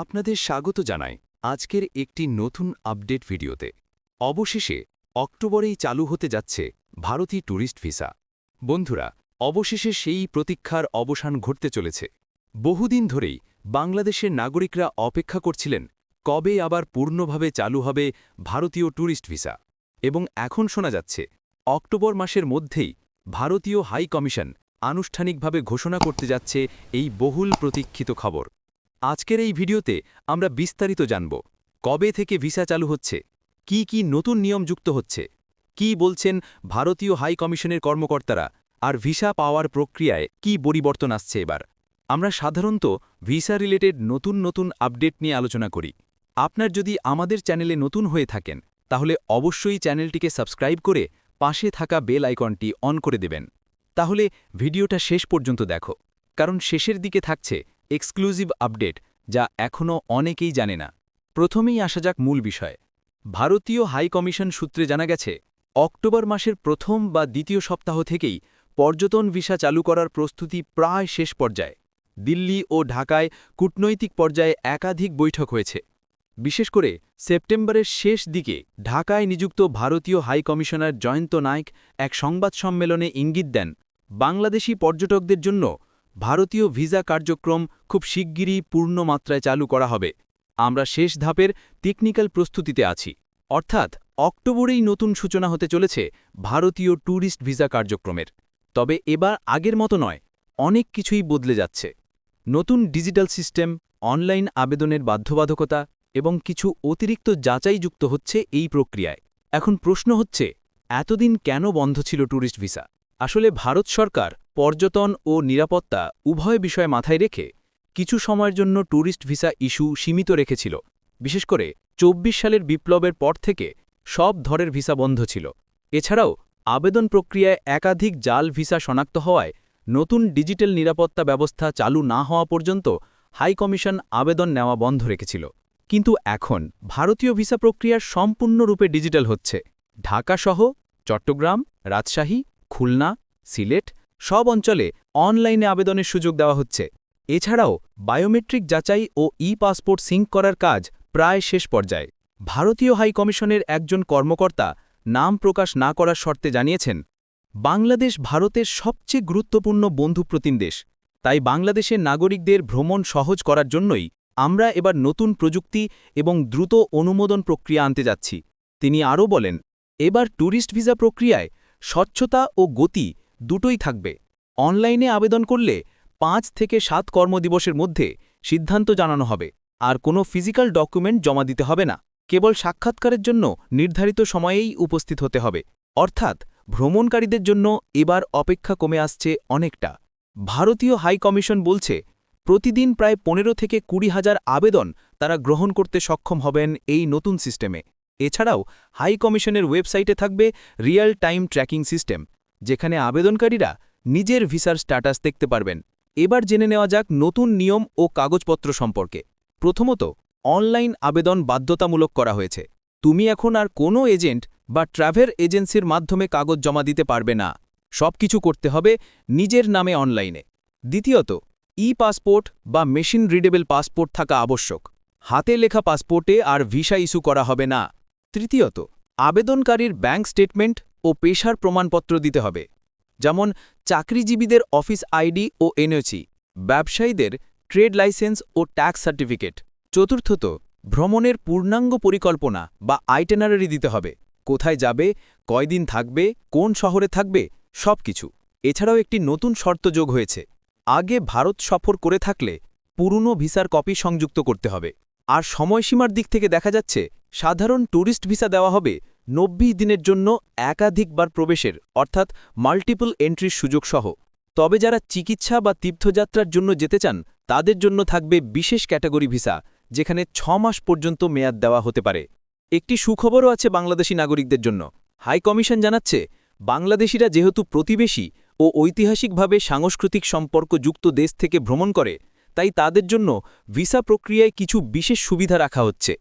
আপনাদের স্বাগত জানাই আজকের একটি নতুন আপডেট ভিডিওতে। অবশেষে অক্টোবরেই চালু হতে যাচ্ছে ভারতী ট্যুরিস্ট ভিসা। বন্ধুরা, অবশেষে সেই প্রতীক্ষার অবসান ঘটতে চলেছে। বহুদিন ধরেই বাংলাদেশের নাগরিকরা অপেক্ষা করছিলেন কবে আবার পূর্ণভাবে চালু হবে ভারতীয় ট্যুরিস্ট ভিসা। এবং এখন শোনা যাচ্ছে, অক্টোবর মাসের মধ্যেই ভারতীয় হাই কমিশন আনুষ্ঠানিকভাবে ঘোষণা করতে যাচ্ছে এই বহুল প্রতীক্ষিত খবর। আজকের এই ভিডিওতে আমরা বিস্তারিত জানব, কবে থেকে ভিসা চালু হচ্ছে, কি কি নতুন নিয়ম যুক্ত হচ্ছে, কি বলছেন ভারতীয় হাই কমিশনের কর্মকর্তারা, আর ভিসা পাওয়ার প্রক্রিয়ায় কি পরিবর্তন আসছে এবার। আমরা সাধারণত ভিসা রিলেটেড নতুন নতুন আপডেট নিয়ে আলোচনা করি। আপনার যদি আমাদের চ্যানেলে নতুন হয়ে থাকেন, তাহলে অবশ্যই চ্যানেলটিকে সাবস্ক্রাইব করে পাশে থাকা বেল আইকনটি অন করে দেবেন। তাহলে ভিডিওটা শেষ পর্যন্ত দেখো, কারণ শেষের দিকে থাকছে এক্সক্লুসিভ আপডেট, যা এখনও অনেকেই জানে না। প্রথমেই আসা যাক মূল বিষয়। ভারতীয় হাই কমিশন সূত্রে জানা গেছে, অক্টোবর মাসের প্রথম বা দ্বিতীয় সপ্তাহ থেকেই পর্যটন ভিসা চালু করার প্রস্তুতি প্রায় শেষ পর্যায়ে। দিল্লি ও ঢাকায় কূটনৈতিক পর্যায়ে একাধিক বৈঠক হয়েছে। বিশেষ করে সেপ্টেম্বরের শেষ দিকে ঢাকায় নিযুক্ত ভারতীয় হাই কমিশনার জয়ন্ত নায়ক এক সংবাদ সম্মেলনে ইঙ্গিত দেন, বাংলাদেশি পর্যটকদের জন্য ভারতীয় ভিসা কার্যক্রম খুব শিগগিরই পূর্ণ মাত্রায় চালু করা হবে। আমরা শেষ ধাপের টেকনিক্যাল প্রস্তুতিতে আছি। অর্থাৎ, অক্টোবরেই নতুন সূচনা হতে চলেছে ভারতীয় ট্যুরিস্ট ভিসা কার্যক্রমের। তবে এবার আগের মতো নয়, অনেক কিছুই বদলে যাচ্ছে। নতুন ডিজিটাল সিস্টেম অনলাইন আবেদনের বাধ্যবাধকতা এবং কিছু অতিরিক্ত যাচাই যুক্ত হচ্ছে এই প্রক্রিয়ায়। এখন প্রশ্ন হচ্ছে, এতদিন কেন বন্ধ ছিল ট্যুরিস্ট ভিসা? আসলে ভারত সরকার পর্যটন ও নিরাপত্তা উভয় বিষয় মাথায় রেখে কিছু সময়ের জন্য ট্যুরিস্ট ভিসা ইস্যু সীমিত রেখেছিল। বিশেষ করে চব্বিশ সালের বিপ্লবের পর থেকে সব ধরের ভিসা বন্ধ ছিল। এছাড়াও আবেদন প্রক্রিয়ায় একাধিক জাল ভিসা শনাক্ত হওয়ায় নতুন ডিজিটাল নিরাপত্তা ব্যবস্থা চালু না হওয়া পর্যন্ত হাই কমিশন আবেদন নেওয়া বন্ধ রেখেছিল। কিন্তু এখন ভারতীয় ভিসা প্রক্রিয়ার সম্পূর্ণরূপে ডিজিটাল হচ্ছে। ঢাকাসহ চট্টগ্রাম, রাজশাহী, খুলনা, সিলেট সব অঞ্চলে অনলাইনে আবেদনের সুযোগ দেওয়া হচ্ছে। এছাড়াও বায়োমেট্রিক যাচাই ও ই পাসপোর্ট সিঙ্ক করার কাজ প্রায় শেষ পর্যায়ে। ভারতীয় হাই কমিশনের একজন কর্মকর্তা নাম প্রকাশ না করার শর্তে জানিয়েছেন, বাংলাদেশ ভারতের সবচেয়ে গুরুত্বপূর্ণ বন্ধুপ্রতিম দেশ। তাই বাংলাদেশের নাগরিকদের ভ্রমণ সহজ করার জন্যই আমরা এবার নতুন প্রযুক্তি এবং দ্রুত অনুমোদন প্রক্রিয়া আনতে যাচ্ছি। তিনি আরও বলেন, এবার ট্যুরিস্ট ভিসা প্রক্রিয়ায় স্বচ্ছতা ও গতি দুটোই থাকবে। অনলাইনে আবেদন করলে পাঁচ থেকে সাত কর্মদিবসের মধ্যে সিদ্ধান্ত জানানো হবে, আর কোনো ফিজিক্যাল ডকুমেন্ট জমা দিতে হবে না। কেবল সাক্ষাৎকারের জন্য নির্ধারিত সময়েই উপস্থিত হতে হবে। অর্থাৎ ভ্রমণকারীদের জন্য এবার অপেক্ষা কমে আসছে অনেকটা। ভারতীয় হাই কমিশন বলছে, প্রতিদিন প্রায় পনেরো থেকে কুড়ি হাজার আবেদন তারা গ্রহণ করতে সক্ষম হবেন এই নতুন সিস্টেমে। এছাড়াও হাই কমিশনের ওয়েবসাইটে থাকবে রিয়েল টাইম ট্র্যাকিং সিস্টেম। যেখানে আবেদনকারীরা নিজের ভিসার স্ট্যাটাস দেখতে পারবেন। এবার জেনে নেওয়া যাক নতুন নিয়ম ও কাগজপত্র সম্পর্কে। প্রথমত, অনলাইন আবেদন বাধ্যতামূলক করা হয়েছে। তুমি এখন আর কোনো এজেন্ট বা ট্রাভেল এজেন্সির মাধ্যমে কাগজ জমা দিতে পারবে না। সব কিছু করতে হবে নিজের নামে অনলাইনে। দ্বিতীয়ত ই পাসপোর্ট বা মেশিন রিডেবল পাসপোর্ট থাকা আবশ্যক। হাতে লেখা পাসপোর্টে আর ভিসা ইস্যু করা হবে না। তৃতীয়ত, আবেদনকারীর ব্যাংক স্টেটমেন্ট ও পেশার প্রমাণপত্র দিতে হবে। যেমন, চাকরিজীবীদের অফিস আইডি ও এনওসি, ব্যবসায়ীদের ট্রেড লাইসেন্স ও ট্যাক্স সার্টিফিকেট। চতুর্থত, ভ্রমণের পূর্ণাঙ্গ পরিকল্পনা বা আইটেনারি দিতে হবে। কোথায় যাবে, কয়দিন থাকবে, কোন শহরে থাকবে সব কিছু এছাড়াও একটি নতুন শর্ত যোগ হয়েছে। আগে ভারত সফর করে থাকলে পুরনো ভিসার কপি সংযুক্ত করতে হবে। আর সময়সীমার দিক থেকে দেখা যাচ্ছে, সাধারণ ট্যুরিস্ট ভিসা দেওয়া হবে নব্বই দিনের জন্য একাধিকবার প্রবেশের, অর্থাৎ মাল্টিপল এন্ট্রির সুযোগ সহ। তবে যারা চিকিৎসা বা তীর্থযাত্রার জন্য যেতে চান, তাদের জন্য থাকবে বিশেষ ক্যাটাগরি ভিসা, যেখানে ছ মাস পর্যন্ত মেয়াদ দেওয়া হতে পারে। একটি সুখবরও আছে বাংলাদেশি নাগরিকদের জন্য। হাই কমিশন জানাচ্ছে, বাংলাদেশিরা যেহেতু প্রতিবেশী ও ঐতিহাসিকভাবে সাংস্কৃতিক সম্পর্ক যুক্ত দেশ থেকে ভ্রমণ করে, তাই তাদের জন্য ভিসা প্রক্রিয়ায় কিছু বিশেষ সুবিধা রাখা হচ্ছে।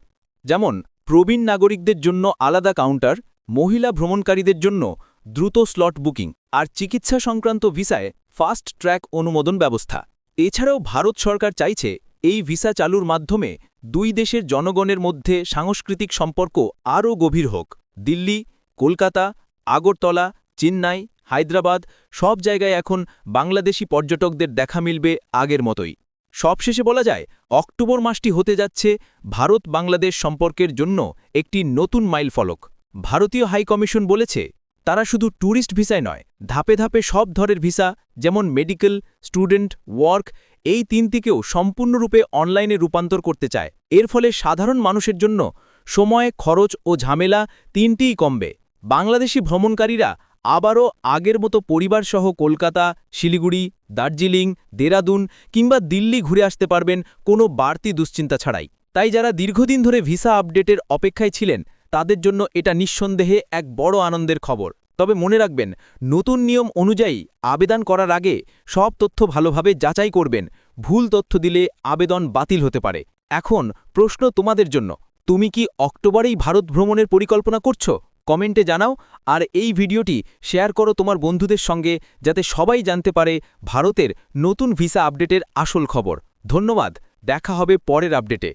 যেমন প্রবীণ নাগরিকদের জন্য আলাদা কাউন্টার, মহিলা ভ্রমণকারীদের জন্য দ্রুত স্লট বুকিং, আর চিকিৎসা সংক্রান্ত ভিসায় ফাস্ট ট্র্যাক অনুমোদন ব্যবস্থা। এছাড়াও ভারত সরকার চাইছে এই ভিসা চালুর মাধ্যমে দুই দেশের জনগণের মধ্যে সাংস্কৃতিক সম্পর্ক আরও গভীর হোক। দিল্লি, কলকাতা, আগরতলা, চেন্নাই, হায়দ্রাবাদ সব জায়গায় এখন বাংলাদেশি পর্যটকদের দেখা মিলবে আগের মতোই। সবশেষে বলা যায়, অক্টোবর মাসটি হতে যাচ্ছে ভারত বাংলাদেশ সম্পর্কের জন্য একটি নতুন মাইলফলক ভারতীয় হাইকমিশন বলেছে, তারা শুধু ট্যুরিস্ট ভিসায় নয়, ধাপে ধাপে সব ধরের ভিসা, যেমন মেডিকেল, স্টুডেন্ট, ওয়ার্ক, এই তিনটিকেও সম্পূর্ণরূপে অনলাইনে রূপান্তর করতে চায়। এর ফলে সাধারণ মানুষের জন্য সময়, খরচ ও ঝামেলা তিনটিই কমবে। বাংলাদেশি ভ্রমণকারীরা আবারও আগের মতো পরিবারসহ কলকাতা, শিলিগুড়ি, দার্জিলিং, দেরাদুন কিংবা দিল্লি ঘুরে আসতে পারবেন কোনো বাড়তি দুশ্চিন্তা ছাড়াই। তাই যারা দীর্ঘদিন ধরে ভিসা আপডেটের অপেক্ষায় ছিলেন, তাদের জন্য এটা নিঃসন্দেহে এক বড় আনন্দের খবর। তবে মনে রাখবেন, নতুন নিয়ম অনুযায়ী আবেদন করার আগে সব তথ্য ভালোভাবে যাচাই করবেন। ভুল তথ্য দিলে আবেদন বাতিল হতে পারে। এখন প্রশ্ন তোমাদের জন্য, তুমি কি অক্টোবরেই ভারত ভ্রমণের পরিকল্পনা করছ? কমেন্টে জানাও আর এই ভিডিওটি শেয়ার করো তোমার বন্ধুদের সঙ্গে যাতে সবাই জানতে পারে ভারতের নতুন ভিসা আপডেটের আসল খবর। ধন্যবাদ, দেখা হবে পরের আপডেটে।